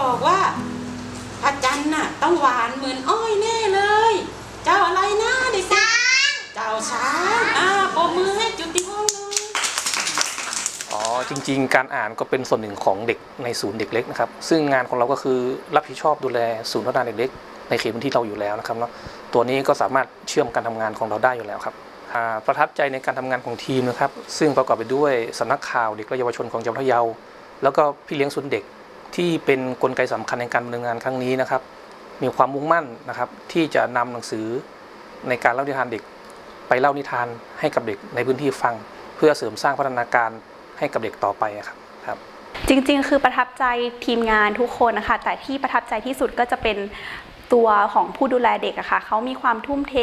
บอกว่าพระจันทร์น่ะต้องหวานเหมือนอ้อยแน่เลย เจ้าอะไรนะเด็กช้างเจ้าช้างอ่าปรบมือให้จุติพงษ์หน่อยอ๋อจริง ๆ การอ่านก็เป็นส่วนหนึ่งของเด็กในศูนย์เด็กเล็กนะครับ ซึ่งงานของเราก็คือรับผิดชอบดูแลศูนย์พัฒนาเด็กเล็กในเขตพื้นที่เราอยู่แล้วนะครับเนาะตัวนี้ก็สามารถเชื่อมการทำงานของเราได้อยู่แล้วครับอ่าประทับใจในการทำงานของทีมนะครับ ซึ่งประกอบไปด้วยสำนักข่าวเด็กและเยาวชนของจังหวัดพะเยา แล้วก็พี่เลี้ยงศูนย์เด็ก ที่เป็นกลไกสำคัญในการดำเนินงานครั้งนี้นะครับ มีความมุ่งมั่นนะครับ ที่จะนำหนังสือในการเล่านิทานเด็ก ไปเล่านิทานให้กับเด็กในพื้นที่ฟัง เพื่อเสริมสร้างพัฒนาการให้กับเด็กต่อไปครับครับจริงๆ คือประทับใจทีมงานทุกคนนะคะ แต่ที่ประทับใจที่สุดก็จะเป็น ตัวของผู้ดูแลเด็กอะค่ะเขามีความทุ่มเท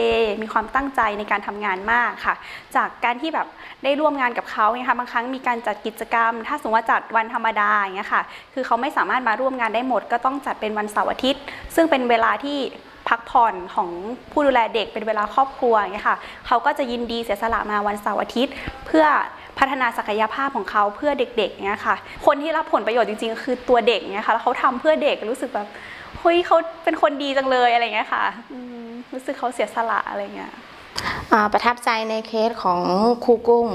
มีความตั้งใจในการทำงานมากค่ะ จากการที่แบบได้ร่วมงานกับเขาเนี่ยค่ะบางครั้งมีการจัดกิจกรรม ถ้าสมมติว่าจัดวันธรรมดาอย่างเงี้ยค่ะ คือเขาไม่สามารถมาร่วมงานได้หมด ก็ต้องจัดเป็นวันเสาร์อาทิตย์ ซึ่งเป็นเวลาที่พักผ่อนของผู้ดูแลเด็กเป็นเวลาครอบครัวอย่างเงี้ยค่ะเขาก็จะยินดีเสียสละมาวันเสาร์อาทิตย์ เพื่อพัฒนาศักยภาพของเขาเพื่อเด็กๆเงี้ยค่ะ คนที่รับผลประโยชน์จริงๆ คือตัวเด็กเงี้ยค่ะแล้วเขาทำเพื่อเด็กรู้สึกแบบ เฮ้ยเขาเป็นคนดีจังเลยอะไรเงี้ยค่ะรู้สึกเขาเสียสละอะไรเงี้ยประทับใจในเคสของครูกุ้ง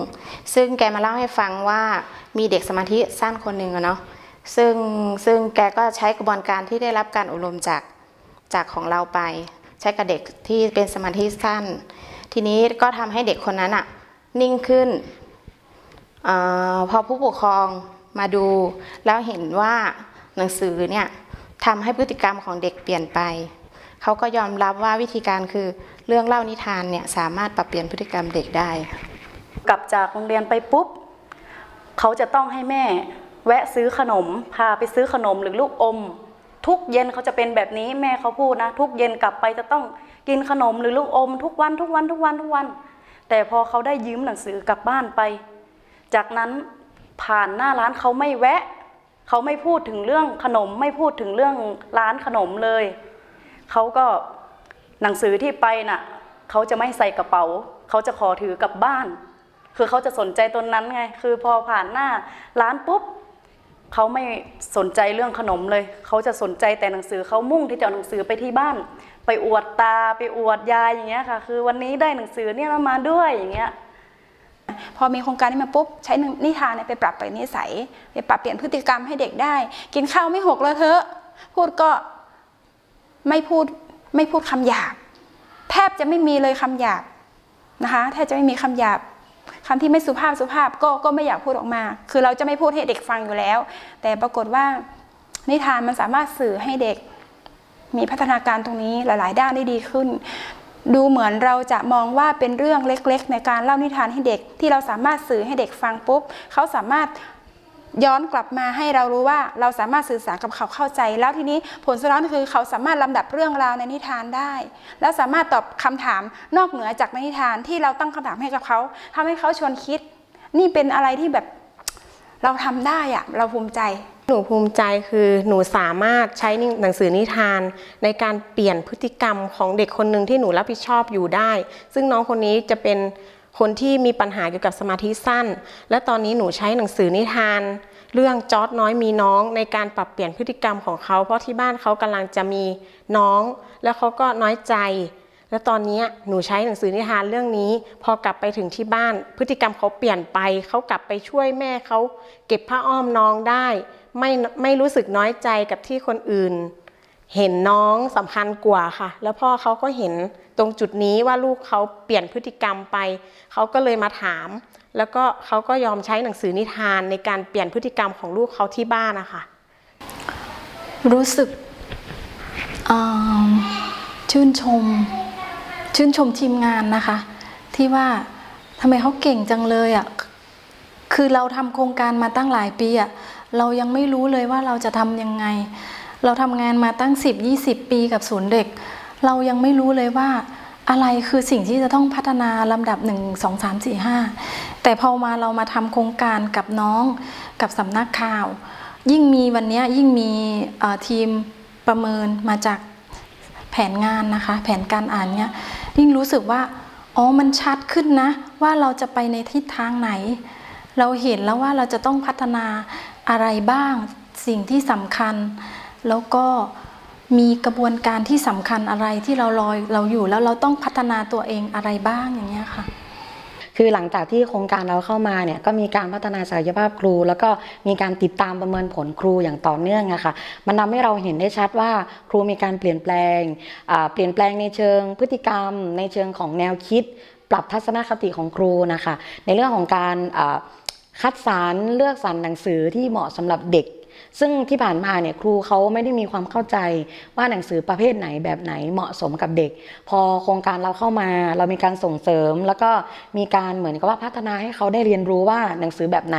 ซึ่งแกมาเล่าให้ฟังว่ามีเด็กสมาธิสั้นคนหนึ่งอะเนาะซึ่งซึ่งแกก็ใช้กระบวนการที่ได้รับการอบรมจากจากของเราไป ใช้กับเด็กที่เป็นสมาธิสั้น ทีนี้ก็ทำให้เด็กคนนั้นอะนิ่งขึ้นอพอผู้ปกครองมาดูแล้วเห็นว่าหนังสือเนี่ย ทำให้พฤติกรรมของเด็กเปลี่ยนไป เขาก็ยอมรับว่าวิธีการคือเรื่องเล่านิทานเนี่ยสามารถปรับเปลี่ยนพฤติกรรมเด็กได้ กลับจากโรงเรียนไปปุ๊บ เขาจะต้องให้แม่ แวะซื้อขนม พาไปซื้อขนมหรือลูกอม ทุกเย็นเขาจะเป็นแบบนี้แม่เขาพูดนะ ทุกเย็นกลับไปจะต้องกินขนมหรือลูกอม ทุกวันทุกวันทุกวันทุกวัน แต่พอเขาได้ยืมหนังสือกลับบ้านไป จากนั้นผ่านหน้าร้านเขาไม่แวะ เขาไม่พูดถึงเรื่องขนม ไม่พูดถึงเรื่องร้านขนมเลย เขาก็หนังสือที่ไปน่ะเขาจะไม่ใส่กระเป๋า เขาจะขอถือกลับบ้าน คือเขาจะสนใจตนนั้นไง คือพอผ่านหน้าร้านปุ๊บเขาไม่สนใจเรื่องขนมเลย เขาจะสนใจแต่หนังสือเขามุ่งที่จะเอาหนังสือไปที่บ้าน ไปอวดตาไปอวดยายอย่างเงี้ยค่ะ คือวันนี้ได้หนังสือเนี่ยมาด้วยอย่างเงี้ย พอมีโครงการนี้มาปุ๊บใช้นิทานไปปรับไปนิสัยไปปรับเปลี่ยนพฤติกรรมให้เด็กได้ กินข้าวไม่หกแล้วเถอะพูดก็ไม่พูดไม่พูดคำหยาบ แทบจะไม่มีเลยคำหยาบนะคะแทบจะไม่มีคำหยาบคำที่ไม่สุภาพสุภาพก็ก็ไม่อยากพูดออกมา คือเราจะไม่พูดให้เด็กฟังอยู่แล้ว แต่ปรากฏว่านิทานมันสามารถสื่อให้เด็กมีพัฒนาการตรงนี้หลาย ๆ ด้านได้ดีขึ้น ดูเหมือนเราจะมองว่าเป็นเรื่องเล็กๆ ในการเล่านิทานให้เด็ก ที่เราสามารถสื่อให้เด็กฟังปุ๊บเขาสามารถย้อนกลับมาให้เรารู้ว่าเราสามารถสื่อสารกับเขาเข้าใจ แล้วทีนี้ผลสุดท้ายคือเขาสามารถลำดับเรื่องราวในนิทานได้ แล้วสามารถตอบคำถามนอกเหนือจากในนิทานที่เราตั้งคำถามให้กับเขาทำให้เขาชวนคิด นี่เป็นอะไรที่แบบเราทำได้อะเราภูมิใจ หนูภูมิใจคือหนูสามารถใช้หนังสือนิทาน ในการเปลี่ยนพฤติกรรมของเด็กคนหนึ่งที่หนูรับผิดชอบอยู่ได้ ซึ่งน้องคนนี้จะเป็นคนที่มีปัญหาเกี่ยวกับสมาธิสั้น และตอนนี้หนูใช้หนังสือนิทาน เรื่องจอร์ดน้อยมีน้องในการปรับเปลี่ยนพฤติกรรมของเขา เพราะที่บ้านเขากำลังจะมีน้อง แล้วเขาก็น้อยใจ แล้วตอนนี้หนูใช้หนังสือนิทานเรื่องนี้ พอกลับไปถึงที่บ้าน พฤติกรรมเขาเปลี่ยนไป เขากลับไปช่วยแม่เขาเก็บผ้าอ้อมน้องได้ ไม่ไม่รู้สึกน้อยใจกับที่คนอื่น เห็นน้องสำคัญกว่าค่ะ แล้วพ่อเขาก็เห็นตรงจุดนี้ว่าลูกเขาเปลี่ยนพฤติกรรมไป เขาก็เลยมาถาม แล้วก็เขาก็ยอมใช้หนังสือนิทานในการเปลี่ยนพฤติกรรมของลูกเขาที่บ้านนะคะรู้สึกชื่นชม ชื่นชมทีมงานนะคะ ที่ว่าทำไมเขาเก่งจังเลยอะ่ะคือเราทำโครงการมาตั้งหลายปีอะ่ะเรายังไม่รู้เลยว่าเราจะทำยังไง เราทำงานมาตั้ง 10 20 ปีกับศูนย์เด็ก เรายังไม่รู้เลยว่าอะไรคือสิ่งที่จะต้องพัฒนาลำดับ 1 2 3 4 5 แต่พอมาเรามาทำโครงการกับน้องกับสำนักข่าว ยิ่งมีวันนี้ยิ่งมีทีมประเมินมาจาก แผนงานนะคะ แผนการอ่านเนี้ยยิ่งรู้สึกว่าอ๋อมันชัดขึ้นนะ ว่าเราจะไปในทิศทางไหน เราเห็นแล้วว่าเราจะต้องพัฒนาอะไรบ้างสิ่งที่สำคัญ แล้วก็มีกระบวนการที่สำคัญอะไรที่เรารอเราอยู่แล้วเราต้องพัฒนาตัวเองอะไรบ้างอย่างเงี้ยค่ะ คือหลังจากที่โครงการเราเข้ามาเนี่ยก็มีการพัฒนาศักยภาพครู แล้วก็มีการติดตามประเมินผลครูอย่างต่อเนื่องอะค่ะมันทำให้เราเห็นได้ชัดว่าครูมีการเปลี่ยนแปลงเปลี่ยนแปลงในเชิงพฤติกรรม ในเชิงของแนวคิด ปรับทัศนคติของครูนะคะในเรื่องของการคัดสรรเลือกสรรหนังสือที่เหมาะสำหรับเด็ก ซึ่งที่ผ่านมาเนี่ยครูเขาไม่ได้มีความเข้าใจว่าหนังสือประเภทไหนแบบไหนเหมาะสมกับเด็ก พอโครงการเราเข้ามา เรามีการส่งเสริม แล้วก็มีการเหมือนกับว่าพัฒนาให้เขาได้เรียนรู้ว่าหนังสือแบบไหน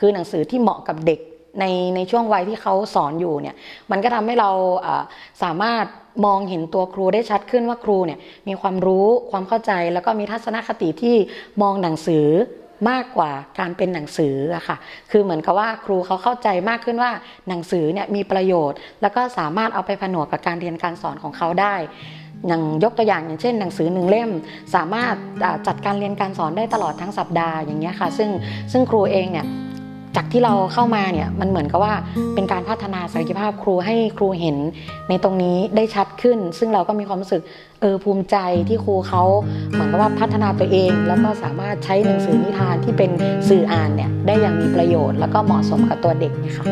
คือหนังสือที่เหมาะกับเด็กในในช่วงวัยที่เขาสอนอยู่เนี่ยมันก็ทำให้เราอ่าสามารถมองเห็นตัวครูได้ชัดขึ้นว่าครูเนี่ยมีความรู้ความเข้าใจแล้วก็มีทัศนคติที่มองหนังสือ มากกว่าการเป็นหนังสืออะค่ะ คือเหมือนกับว่าครูเขาเข้าใจมากขึ้นว่าหนังสือเนี่ยมีประโยชน์ แล้วก็สามารถเอาไปผนวกกับการเรียนการสอนของเขาได้อย่างยกตัวอย่างอย่างเช่นหนังสือหนึ่งเล่ม สามารถจัดการเรียนการสอนได้ตลอดทั้งสัปดาห์อย่างเงี้ยค่ะ ซึ่งซึ่งครูเองเนี่ย จากที่เราเข้ามาเนี่ยมันเหมือนกับว่าเป็นการพัฒนาศักยภาพครูให้ครูเห็นในตรงนี้ได้ชัดขึ้น ซึ่งเราก็มีความรู้สึกเออภูมิใจที่ครูเขาเหมือนกับว่าพัฒนาตัวเอง แล้วก็สามารถใช้หนังสือนิทานที่เป็นสื่ออ่านเนี่ยได้อย่างมีประโยชน์ แล้วก็เหมาะสมกับตัวเด็กนะคะ